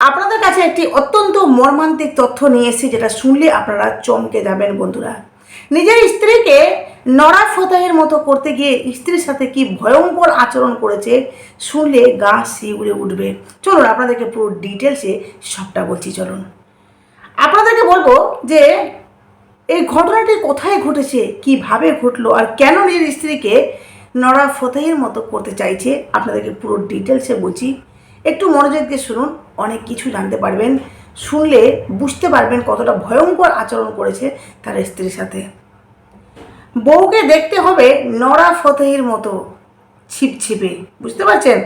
আপনাদের কাছে একটি অত্যন্ত মর্মান্তিক তথ্য নিয়ে এসেছি, যেটা শুনলে আপনারা চমকে যাবেন বন্ধুরা। নিজের স্ত্রীকে নড়া ফতাহের মতো করতে গিয়ে স্ত্রীর সাথে কি ভয়ঙ্কর আচরণ করেছে, শুনলে গা শিউড়ে উঠবে। চলুন, আপনাদেরকে পুরো ডিটেলসে সবটা বলছি, চলুন। আপনাদেরকে বলব যে, এই ঘটনাটি কোথায় ঘটেছে, কীভাবে ঘটলো, আর কেন নিজের স্ত্রীকে নড়া ফতেহের মতো করতে চাইছে, আপনাদেরকে পুরো ডিটেলসে বলছি। একটু মনোযোগ দিয়ে শুনুন, অনেক কিছু জানতে পারবেন। শুনলে বুঝতে পারবেন কতটা ভয়ঙ্কর আচরণ করেছে তার স্ত্রীর সাথে। বউকে দেখতে হবে নড়া ফতেহের মতো ছিপছিপে বুঝতে পারছেন?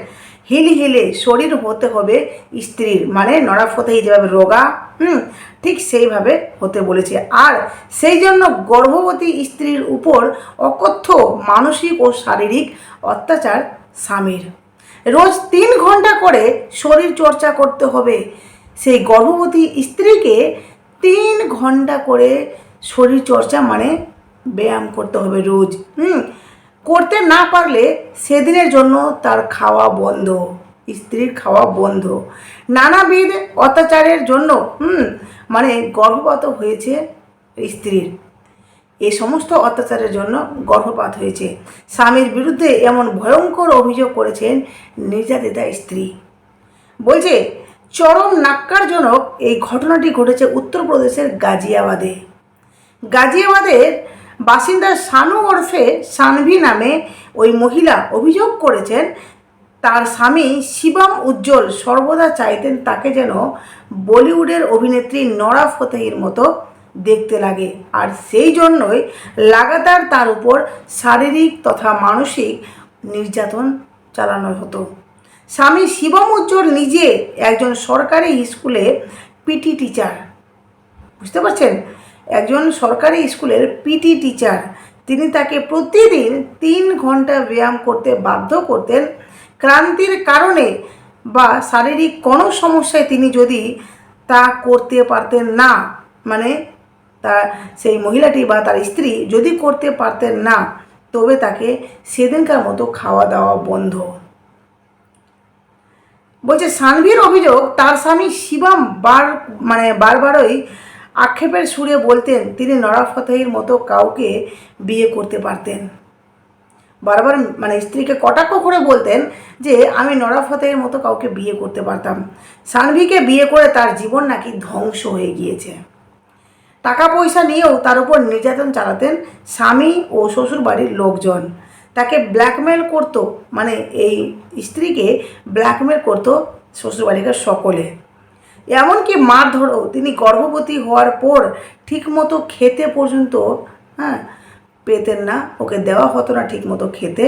হিল হিলে শরীর হতে হবে স্ত্রীর মানে নড়া ফতেহি যেভাবে রোগা, হুম, ঠিক সেইভাবে হতে বলেছে। আর সেই জন্য গর্ভবতী স্ত্রীর উপর অকথ্য মানসিক ও শারীরিক অত্যাচার স্বামীর। রোজ তিন ঘণ্টা করে শরীর চর্চা করতে হবে। সেই গর্ভবতী স্ত্রীকে তিন ঘণ্টা করে শরীর চর্চা মানে ব্যায়াম করতে হবে রোজ। হুম, করতে না পারলে সেদিনের জন্য তার খাওয়া বন্ধ, স্ত্রীর খাওয়া বন্ধ। নানাবিধ অত্যাচারের জন্য, হুম মানে গর্ভপাত হয়েছে স্ত্রীর। এই সমস্ত অত্যাচারের জন্য গর্ভপাত হয়েছে। স্বামীর বিরুদ্ধে এমন ভয়ঙ্কর অভিযোগ করেছেন নির্যাতিতা স্ত্রী। বলছে, চরম নাক্কারজনক এই ঘটনাটি ঘটেছে উত্তরপ্রদেশের গাজিয়াবাদে। গাজিয়াবাদের বাসিন্দা সানু ওরফে সানভি নামে ওই মহিলা অভিযোগ করেছেন, তার স্বামী শিবম উজ্জ্বল সর্বদা চাইতেন তাকে যেন বলিউডের অভিনেত্রী নরা ফতেহির মতো দেখতে লাগে। আর সেই জন্যই লাগাতার তার উপর শারীরিক তথা মানসিক নির্যাতন চালানো হতো। স্বামী শিবম উজ্জ্বল নিজে একজন সরকারি স্কুলে পিটি টিচার। বুঝতে পারছেন? একজন সরকারি স্কুলের পিটি টিচার। তিনি তাকে প্রতিদিন তিন ঘণ্টা ব্যায়াম করতে বাধ্য করতেন। ক্রান্তির কারণে বা শারীরিক কোনো সমস্যায় তিনি যদি তা করতে পারতেন না মানে তা সেই মহিলাটি বা তার স্ত্রী যদি করতে পারতেন না, তবে তাকে সেদিনকার মতো খাওয়া দাওয়া বন্ধ। বলছে, সানভীর অভিযোগ, তার স্বামী শিবম বার মানে বারবারই আক্ষেপের সুরে বলতেন, তিনি নরা ফতেহির মতো কাউকে বিয়ে করতে পারতেন। বারবার মানে স্ত্রীকে কটাক্ষ করে বলতেন যে, আমি নরা ফতেহের মতো কাউকে বিয়ে করতে পারতাম। সানভিকে বিয়ে করে তার জীবন নাকি ধ্বংস হয়ে গিয়েছে। টাকা পয়সা নিয়েও তার উপর নির্যাতন চালাতেন স্বামী ও শ্বশুর বাড়ির লোকজন। তাকে ব্ল্যাকমেল করতো মানে এই স্ত্রীকে ব্ল্যাকমেল করতো শ্বশুরবাড়িকার সকলে। এমনকি মারধরও, তিনি গর্ভবতী হওয়ার পর ঠিকমতো খেতে পর্যন্ত হ্যাঁ পেতেন না। ওকে দেওয়া হতো না ঠিকমতো খেতে।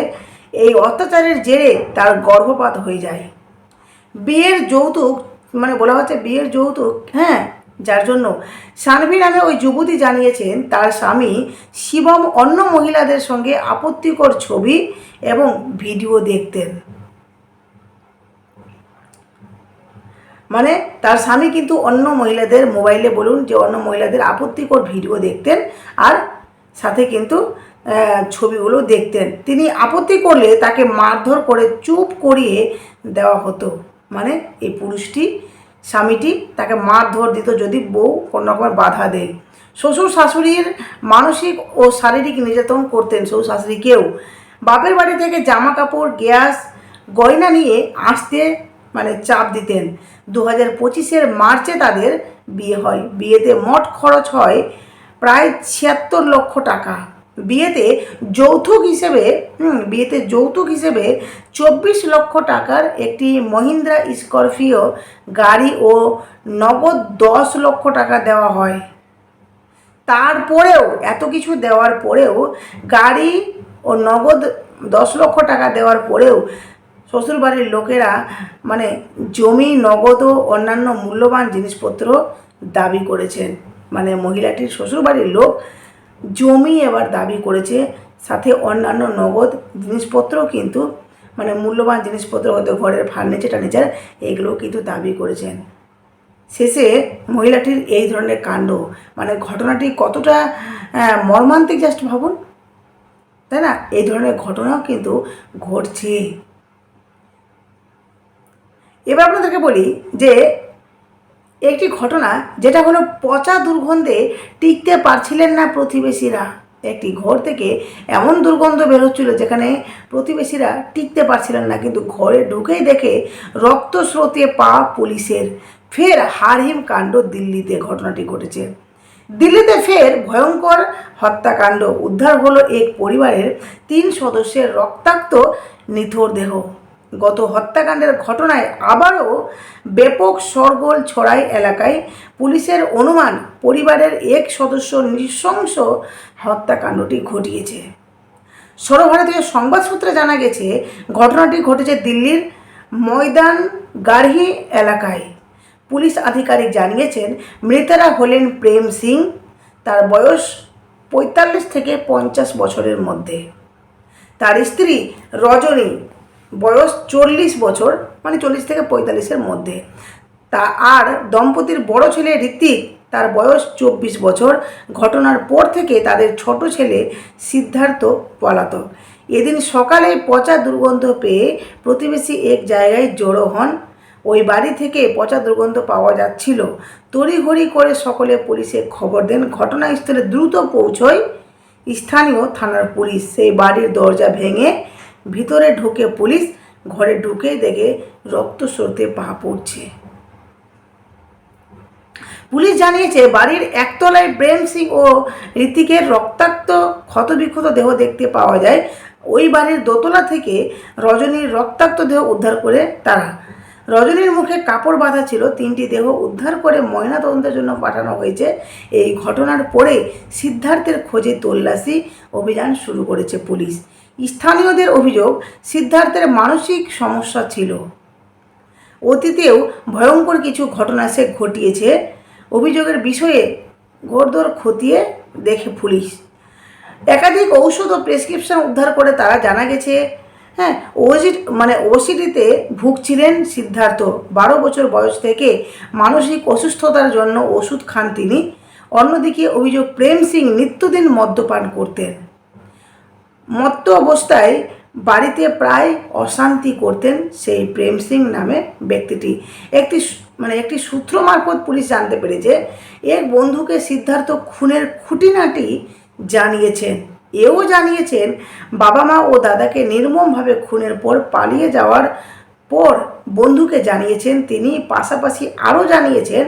এই অত্যাচারের জেরে তার গর্ভপাত হয়ে যায়। বিয়ের যৌতুক মানে বলা হচ্ছে বিয়ের যৌতুক হ্যাঁ যার জন্য সানভি নামে ওই যুবতী জানিয়েছেন, তার স্বামী শিবম অন্য মহিলাদের সঙ্গে আপত্তিকর ছবি এবং ভিডিও দেখতেন। মানে তার স্বামী কিন্তু অন্য মহিলাদের মোবাইলে বলুন যে অন্য মহিলাদের আপত্তিকর ভিডিও দেখতেন আর সাথে কিন্তু ছবিগুলো দেখতেন। তিনি আপত্তি করলে তাকে মারধর করে চুপ করিয়ে দেওয়া হতো। মানে এই পুরুষটি স্বামীটি তাকে মারধর দিত যদি বউ কোনো রকমের বাধা দেয়। শ্বশুর শাশুড়ির মানসিক ও শারীরিক নির্যাতন করতেন শ্বশুর শাশুড়িকেও বাপের বাড়ি থেকে জামা কাপড় গ্যাস, গয়না নিয়ে আসতে মানে চাপ দিতেন। দু হাজার পঁচিশের মার্চে তাদের বিয়ে হয়। বিয়েতে মোট খরচ হয় প্রায় ছিয়াত্তর লক্ষ টাকা। বিয়েতে যৌতুক হিসেবে বিয়েতে যৌতুক হিসেবে চব্বিশ লক্ষ টাকার একটি মহিন্দ্রা স্করপিও গাড়ি ও নগদ দশ লক্ষ টাকা দেওয়া হয়। তারপরেও, এত কিছু দেওয়ার পরেও, গাড়ি ও নগদ দশ লক্ষ টাকা দেওয়ার পরেও শ্বশুরবাড়ির লোকেরা মানে জমি, নগদ ও অন্যান্য মূল্যবান জিনিসপত্র দাবি করেছেন। মানে মহিলাটির শ্বশুরবাড়ির লোক জমি এবার দাবি করেছে, সাথে অন্যান্য নগদ জিনিসপত্রও কিন্তু মানে মূল্যবান জিনিসপত্র হয়তো ঘরের ফার্নিচার টার্নিচার এগুলোও কিন্তু দাবি করেছেন। শেষে মহিলাটির এই ধরনের কাণ্ড মানে ঘটনাটি কতটা মর্মান্তিক জাস্ট ভাবুন। তাই না? এই ধরনের ঘটনাও কিন্তু ঘটছে এবার আপনাদেরকে বলি যে একটি ঘটনা যেটা হলো পচা দুর্গন্ধে টিকতে পারছিলেন না প্রতিবেশীরা। একটি ঘর থেকে এমন দুর্গন্ধ বেরোচ্ছিল যেখানে প্রতিবেশীরা টিকতে পারছিলেন না, কিন্তু ঘরে ঢুকেই দেখে রক্ত স্রোতে পা পুলিশের। ফের হারহিম কাণ্ড দিল্লিতে ঘটনাটি ঘটেছে। দিল্লিতে ফের ভয়ঙ্কর হত্যাকাণ্ড। উদ্ধার হলো এক পরিবারের তিন সদস্যের রক্তাক্ত নিথর দেহ। গত হত্যাকাণ্ডের ঘটনায় আবারও ব্যাপক সরগোল ছড়ায় এলাকায় পুলিশের অনুমান, পরিবারের এক সদস্য নৃশংস হত্যাকাণ্ডটি ঘটিয়েছে। সর্বভারতীয় সংবাদ সূত্রে জানা গেছে, ঘটনাটি ঘটেছে দিল্লির ময়দান গার্হি এলাকায়। পুলিশ আধিকারিক জানিয়েছেন, মৃতেরা হলেন প্রেম সিং, তার বয়স পঁয়তাল্লিশ থেকে পঞ্চাশ বছরের মধ্যে। তার স্ত্রী রজনী বয়স চল্লিশ বছর মানে চল্লিশ থেকে পঁয়তাল্লিশের মধ্যে। তা আর দম্পতির বড় ছেলে ঋত্বিক, তার বয়স চব্বিশ বছর। ঘটনার পর থেকে তাদের ছোট ছেলে সিদ্ধার্থ পলাতক। এদিন সকালে পচা দুর্গন্ধ পেয়ে প্রতিবেশী এক জায়গায় জড়ো হন। ওই বাড়ি থেকে পচা দুর্গন্ধ পাওয়া যাচ্ছিল। তড়িঘড়ি করে সকলে পুলিশে খবর দেন। ঘটনাস্থলে দ্রুত পৌঁছয় স্থানীয় থানার পুলিশ। সেই বাড়ির দরজা ভেঙে ভিতরে ঢুকে পুলিশ ঘরে ঢুকে দেখে রক্ত স্রোতে পা পড়ছে। পুলিশ জানিয়েছে, বাড়ির একতলায় প্রেম সিং ও ঋতিকের রক্তাক্ত, ক্ষতবিক্ষত দেহ দেখতে পাওয়া যায়। ওই বাড়ির দোতলা থেকে রজনীর রক্তাক্ত দেহ উদ্ধার করে তারা। রজনীর মুখে কাপড় বাঁধা ছিল, তিনটি দেহ উদ্ধার করে ময়নাতদন্তের জন্য পাঠানো হয়েছে। এই ঘটনার পরে সিদ্ধার্থের খোঁজে তল্লাশি অভিযান শুরু করেছে পুলিশ। স্থানীয়দের অভিযোগ সিদ্ধার্থের মানসিক সমস্যা ছিল। অতীতেও ভয়ঙ্কর কিছু ঘটনা সে ঘটিয়েছে। অভিযোগের বিষয়ে ঘোরদোর খতিয়ে দেখে পুলিশ। একাধিক ঔষধ ও প্রেসক্রিপশন উদ্ধার করে তারা জানা গেছে হ্যাঁ ওজি মানে ওসিডিতে ভুগছিলেন সিদ্ধার্থ। বারো বছর বয়স থেকে মানসিক অসুস্থতার জন্য ওষুধ খান তিনি। অন্যদিকে অভিযোগ, প্রেম সিং নিত্যদিন মদ্যপান করতেন। মত্ত অবস্থায় বাড়িতে প্রায় অশান্তি করতেন সেই প্রেম সিং নামে ব্যক্তিটি। একটি মানে একটি সূত্র মারফত পুলিশ জানতে পেরেছে এর বন্ধুকে সিদ্ধার্থ খুনের খুঁটিনাটি জানিয়েছেন। এও জানিয়েছেন, বাবা মা ও দাদাকে নির্মমভাবে খুনের পর পালিয়ে যাওয়ার পর বন্ধুকে জানিয়েছেন, তিনি পাশাপাশি আরও জানিয়েছেন,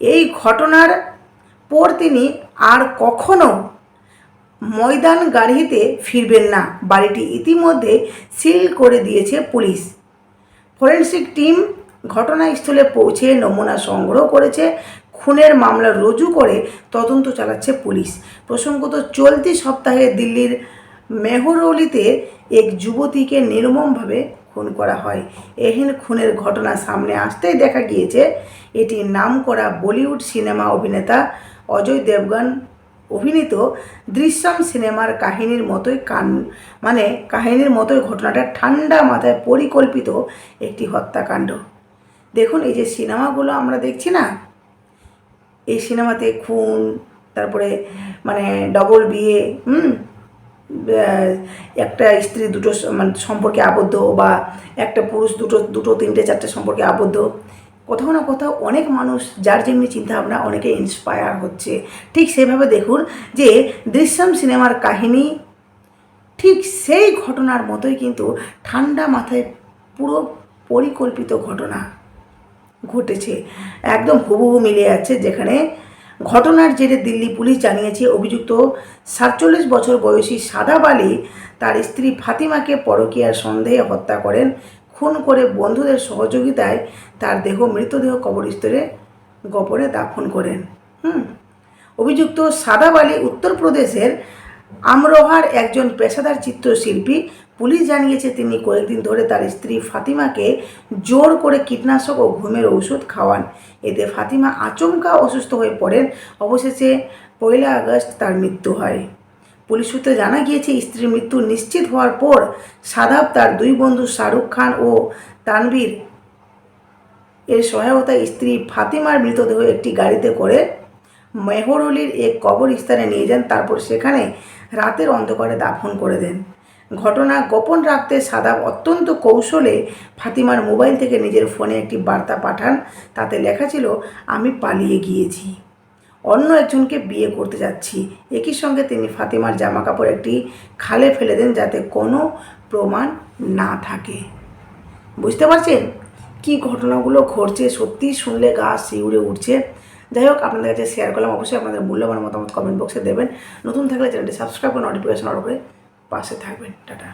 এই ঘটনার পর তিনি আর কখনো ময়দান গাড়িতে ফিরবেন না। বাড়িটি ইতিমধ্যে সিল করে দিয়েছে পুলিশ। ফরেন্সিক টিম ঘটনাস্থলে পৌঁছে নমুনা সংগ্রহ করেছে। খুনের মামলা রুজু করে তদন্ত চালাচ্ছে পুলিশ। প্রসঙ্গত, চলতি সপ্তাহে দিল্লির মেহরৌলিতে এক যুবতীকে নির্মমভাবে খুন করা হয়। এহেন খুনের ঘটনা সামনে আসতেই দেখা গিয়েছে। এটি নামকরা বলিউড সিনেমা অভিনেতা অজয় দেবগন অভিনীত দৃশ্যম সিনেমার কাহিনীর মতোই কান মানে কাহিনীর মতোই ঘটনাটা ঠান্ডা মাথায় পরিকল্পিত একটি হত্যাকাণ্ড। দেখুন, এই যে সিনেমাগুলো আমরা দেখছি না? এই সিনেমাতে খুন, তারপরে মানে ডবল বিয়ে, হুম? একটা স্ত্রী দুটো মানে সম্পর্কে আবদ্ধ বা একটা পুরুষ দুটো দুটো, তিনটে, চারটে সম্পর্কে আবদ্ধ। কোথাও না কোথাও অনেক মানুষ যার যেমনি চিন্তাভাবনা অনেকে ইন্সপায়ার হচ্ছে। ঠিক সেভাবে দেখুন যে দৃশ্যম সিনেমার কাহিনী ঠিক সেই ঘটনার মতোই কিন্তু ঠান্ডা মাথায় পুরো পরিকল্পিত ঘটনা ঘটেছে। একদম হুবহু মিলে যাচ্ছে যেখানে ঘটনার জেরে দিল্লি পুলিশ জানিয়েছে, অভিযুক্ত সাতচল্লিশ বছর বয়সী সাদা বালি তার স্ত্রী ফাতিমাকে পরকীয়ার সন্দেহে হত্যা করেন। খুন করে বন্ধুদের সহযোগিতায় তার দেহ মৃতদেহ কবরস্থলে গোপনে দাফন করেন। হুম। অভিযুক্ত সাদাব আলী উত্তরপ্রদেশের আমরোহার একজন পেশাদার চিত্রশিল্পী পুলিশ জানিয়েছে তিনি কয়েকদিন ধরে তার স্ত্রী ফাতিমাকে জোর করে কীটনাশক ও ঘুমের ঔষধ খাওয়ান। এতে ফাতিমা আচমকা অসুস্থ হয়ে পড়েন। অবশেষে পয়লা আগস্ট তার মৃত্যু হয়। পুলিশ সূত্রে জানা গিয়েছে, স্ত্রীর মৃত্যু নিশ্চিত হওয়ার পর সাদাব তার দুই বন্ধু শাহরুখ খান ও তানভীর এর সহায়তায় স্ত্রী ফাতিমার মৃতদেহ একটি গাড়িতে করে মেহরলির এক কবরস্থানে নিয়ে যান। তারপর সেখানে রাতের অন্ধকারে দাফন করে দেন। ঘটনা গোপন রাখতে সাদাব অত্যন্ত কৌশলে ফাতিমার মোবাইল থেকে নিজের ফোনে একটি বার্তা পাঠান। তাতে লেখা ছিল, আমি পালিয়ে গিয়েছি। অন্য একজনকে বিয়ে করতে যাচ্ছি। একই সঙ্গে তিনি ফাতিমার জামা কাপড় একটি খালে ফেলে দেন যাতে কোনো প্রমাণ না থাকে। বুঝতে পারছেন? কি ঘটনাগুলো ঘটছে? সত্যি শুনলে গা শিউরে উঠছে। যাই হোক, আপনাদের কাছে শেয়ার করলাম। অবশ্যই আপনাদের মূল্যবান মতামত কমেন্ট বক্সে দেবেন। নতুন থাকলে চ্যানেলটি সাবস্ক্রাইব করে নোটিফিকেশন অন করে পাশে থাকবেন। টাটা।